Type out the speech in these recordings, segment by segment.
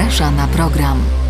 zaprasza na program.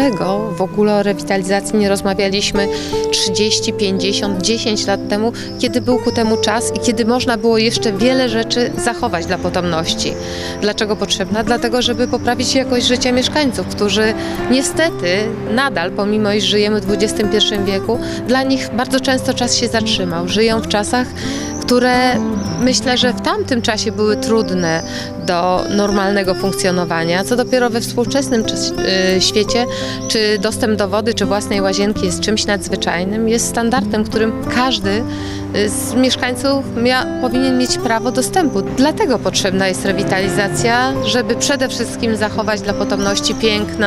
Dlaczego w ogóle o rewitalizacji nie rozmawialiśmy 30, 50, 10 lat temu, kiedy był ku temu czas i kiedy można było jeszcze wiele rzeczy zachować dla potomności? Dlaczego potrzebna? Dlatego, żeby poprawić jakość życia mieszkańców, którzy niestety nadal, pomimo iż żyjemy w XXI wieku, dla nich bardzo często czas się zatrzymał. Żyją w czasach, które myślę, że w tamtym czasie były trudne do normalnego funkcjonowania, co dopiero we współczesnym y, świecie, czy dostęp do wody, czy własnej łazienki jest czymś nadzwyczajnym, jest standardem, którym każdy y, z mieszkańców powinien mieć prawo dostępu. Dlatego potrzebna jest rewitalizacja, żeby przede wszystkim zachować dla potomności piękny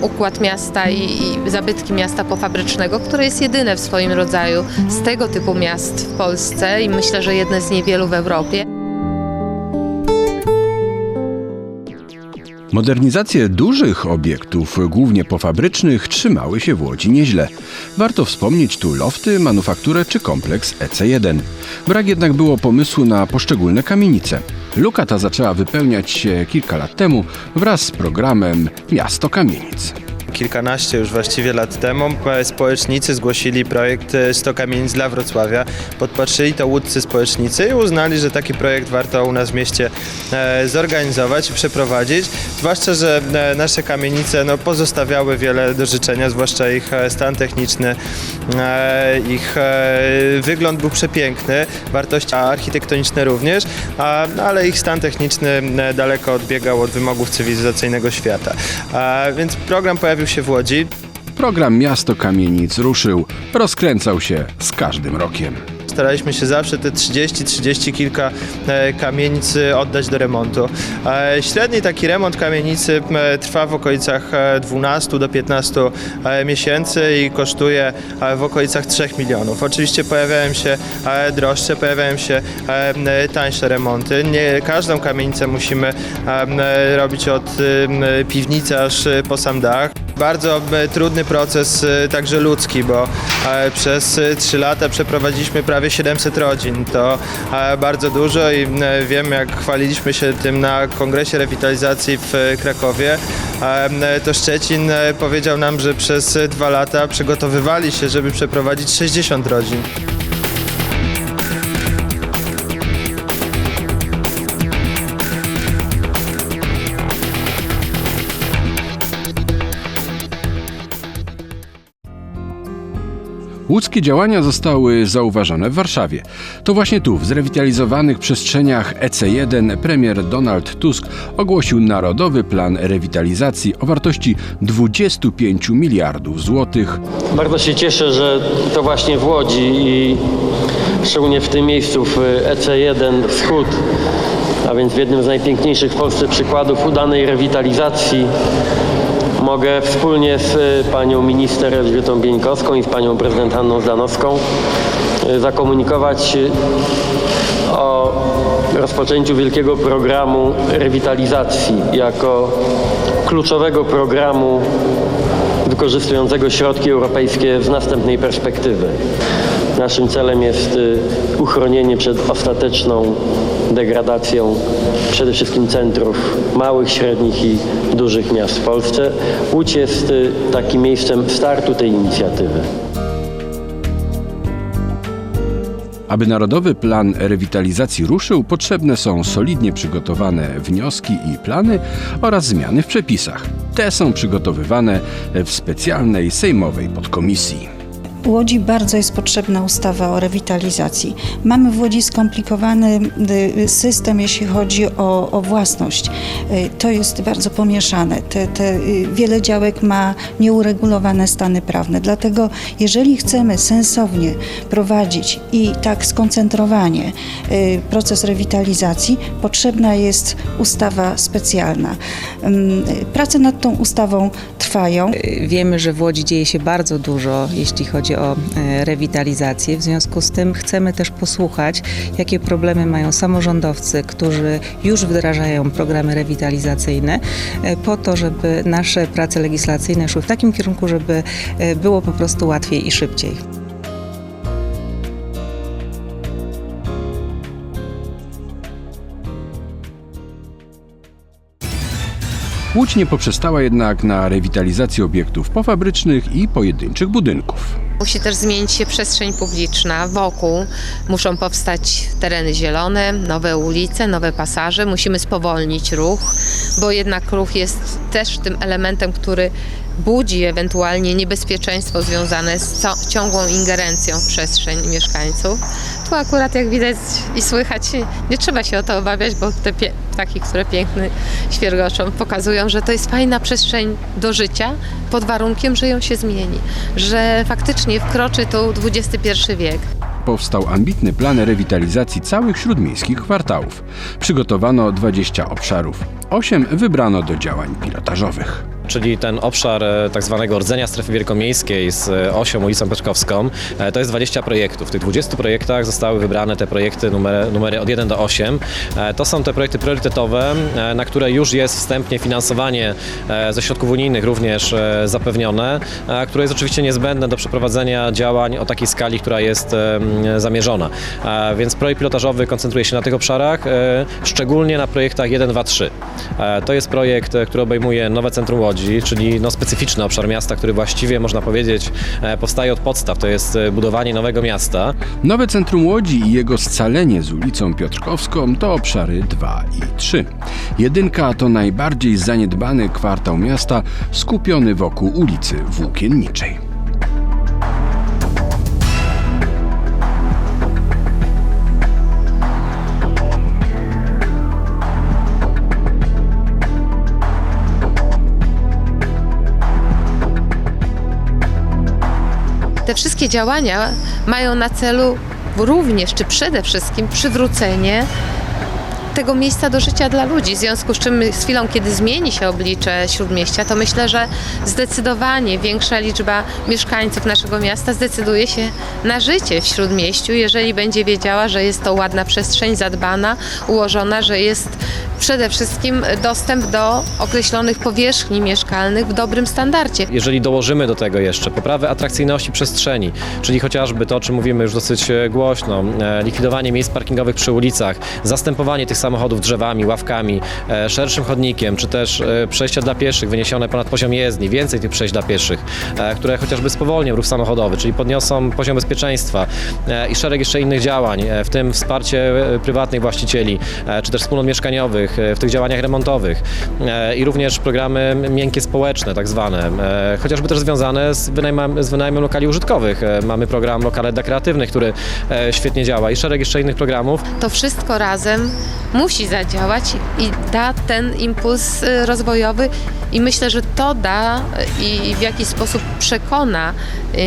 układ miasta i, i zabytki miasta pofabrycznego, które jest jedyne w swoim rodzaju z tego typu miast w Polsce i myślę, że jedne z niewielu w Europie. Modernizacje dużych obiektów, głównie pofabrycznych, trzymały się w Łodzi nieźle. Warto wspomnieć tu lofty, manufakturę czy kompleks EC1. Brak jednak było pomysłu na poszczególne kamienice. Luka ta zaczęła wypełniać się kilka lat temu wraz z programem Miasto Kamienic. Kilkanaście już właściwie lat temu e, społecznicy zgłosili projekt e, 100 kamienic dla Wrocławia. Podpatrzyli to łódcy społecznicy i uznali, że taki projekt warto u nas w mieście e, zorganizować i przeprowadzić. Zwłaszcza, że e, nasze kamienice no, pozostawiały wiele do życzenia, zwłaszcza ich e, stan techniczny, e, ich e, wygląd był przepiękny, wartości architektoniczne również, ale ich stan techniczny e, daleko odbiegał od wymogów cywilizacyjnego świata. Więc program pojawił się w Łodzi. Program Miasto Kamienic ruszył, rozkręcał się z każdym rokiem. Staraliśmy się zawsze te 30-30 kilka e, kamienic e, oddać do remontu. E, Średni taki remont kamienicy trwa w okolicach e, 12 do 15 e, miesięcy i kosztuje w okolicach 3 milionów. Oczywiście pojawiają się droższe, pojawiają się tańsze remonty. Nie każdą kamienicę musimy robić od piwnicy aż po sam dach. Bardzo trudny proces, e, także ludzki, bo e, przez 3 lata przeprowadziliśmy prawie 700 rodzin. To e, bardzo dużo i e, wiem, jak chwaliliśmy się tym na kongresie rewitalizacji w Krakowie, to Szczecin powiedział nam, że przez 2 lata przygotowywali się, żeby przeprowadzić 60 rodzin. Łódzkie działania zostały zauważone w Warszawie. To właśnie tu, w zrewitalizowanych przestrzeniach EC1, premier Donald Tusk ogłosił Narodowy Plan Rewitalizacji o wartości 25 miliardów złotych. Bardzo się cieszę, że to właśnie w Łodzi i szczególnie w tym miejscu w EC1 Wschód, a więc w jednym z najpiękniejszych w Polsce przykładów udanej rewitalizacji mogę wspólnie z panią minister Elżbietą Bieńkowską i z panią prezydent Hanną Zdanowską y, zakomunikować y, o rozpoczęciu wielkiego programu rewitalizacji jako kluczowego programu wykorzystującego środki europejskie z następnej perspektywy. Naszym celem jest y, uchronienie przed ostateczną degradacją przede wszystkim centrów małych, średnich i dużych miast w Polsce. Łódź jest y, takim miejscem startu tej inicjatywy. Aby Narodowy Plan Rewitalizacji ruszył, potrzebne są solidnie przygotowane wnioski i plany oraz zmiany w przepisach. Te są przygotowywane w specjalnej sejmowej podkomisji. Łodzi bardzo jest potrzebna ustawa o rewitalizacji. Mamy w Łodzi skomplikowany y, system, jeśli chodzi o, o własność. Y, To jest bardzo pomieszane. Te, te, y, wiele działek ma nieuregulowane stany prawne. Dlatego, jeżeli chcemy sensownie prowadzić i tak skoncentrowanie proces rewitalizacji, potrzebna jest ustawa specjalna. Ym, Prace nad tą ustawą trwają. Wiemy, że w Łodzi dzieje się bardzo dużo, jeśli chodzi o e, rewitalizację. W związku z tym chcemy też posłuchać, jakie problemy mają samorządowcy, którzy już wdrażają programy rewitalizacyjne, e, po to, żeby nasze prace legislacyjne szły w takim kierunku, żeby e, było po prostu łatwiej i szybciej. Łódź nie poprzestała jednak na rewitalizacji obiektów pofabrycznych i pojedynczych budynków. Musi też zmienić się przestrzeń publiczna wokół. Muszą powstać tereny zielone, nowe ulice, nowe pasaże. Musimy spowolnić ruch, bo jednak ruch jest też tym elementem, który budzi ewentualnie niebezpieczeństwo związane z ciągłą ingerencją w przestrzeń mieszkańców. Tu akurat jak widać i słychać, nie trzeba się o to obawiać, bo te ptaki, które piękny świergoczą, pokazują, że to jest fajna przestrzeń do życia pod warunkiem, że ją się zmieni, że faktycznie wkroczy tu XXI wiek. Powstał ambitny plan rewitalizacji całych śródmiejskich kwartałów. Przygotowano 20 obszarów. 8 wybrano do działań pilotażowych. Czyli ten obszar e, tak zwanego rdzenia strefy wielkomiejskiej z e, osią ulicą Peczkowską, e, to jest 20 projektów. W tych 20 projektach zostały wybrane te projekty numery, numery od 1 do 8. E, To są te projekty priorytetowe, na które już jest wstępnie finansowanie ze środków unijnych również zapewnione, które jest oczywiście niezbędne do przeprowadzenia działań o takiej skali, która jest zamierzona. Więc projekt pilotażowy koncentruje się na tych obszarach, szczególnie na projektach 1, 2, 3. E, To jest projekt, który obejmuje nowe centrum Łodzi, czyli no specyficzny obszar miasta, który właściwie można powiedzieć e, powstaje od podstaw. To jest e, budowanie nowego miasta. Nowe centrum Łodzi i jego scalenie z ulicą Piotrkowską to obszary 2 i 3. Jedynka to najbardziej zaniedbany kwartał miasta skupiony wokół ulicy Włókienniczej. Te wszystkie działania mają na celu również, czy przede wszystkim przywrócenie tego miejsca do życia dla ludzi. W związku z czym z chwilą, kiedy zmieni się oblicze Śródmieścia, to myślę, że zdecydowanie większa liczba mieszkańców naszego miasta zdecyduje się na życie w Śródmieściu, jeżeli będzie wiedziała, że jest to ładna przestrzeń, zadbana, ułożona, że jest przede wszystkim dostęp do określonych powierzchni mieszkalnych w dobrym standardzie. Jeżeli dołożymy do tego jeszcze poprawę atrakcyjności przestrzeni, czyli chociażby to, o czym mówimy już dosyć e, głośno, e, likwidowanie miejsc parkingowych przy ulicach, zastępowanie tych samochodów drzewami, ławkami, e, szerszym chodnikiem, czy też przejścia dla pieszych wyniesione ponad poziom jezdni, więcej tych przejść dla pieszych, które chociażby spowolnią ruch samochodowy, czyli podniosą poziom bezpieczeństwa i szereg jeszcze innych działań, w tym wsparcie prywatnych właścicieli, czy też wspólnot mieszkaniowych e, w tych działaniach remontowych e, i również programy miękkie społeczne, tak zwane, e, chociażby też związane z wynajmem, z wynajmem lokali użytkowych. Mamy program Lokale dla Kreatywnych, który świetnie działa i szereg jeszcze innych programów. to wszystko razem musi zadziałać i da ten impuls rozwojowy i myślę, że to da i w jakiś sposób przekona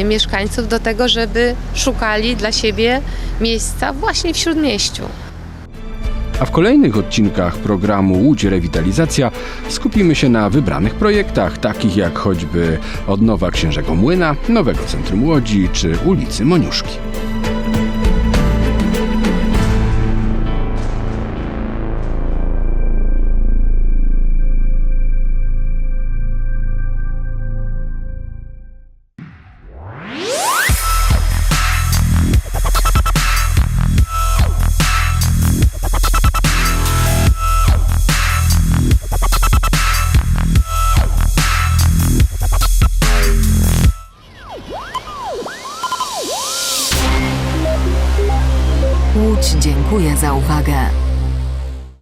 mieszkańców do tego, żeby szukali dla siebie miejsca właśnie w Śródmieściu. A w kolejnych odcinkach programu Łódź Rewitalizacja skupimy się na wybranych projektach, takich jak choćby odnowa Księżego Młyna, nowego centrum Łodzi czy ulicy Moniuszki.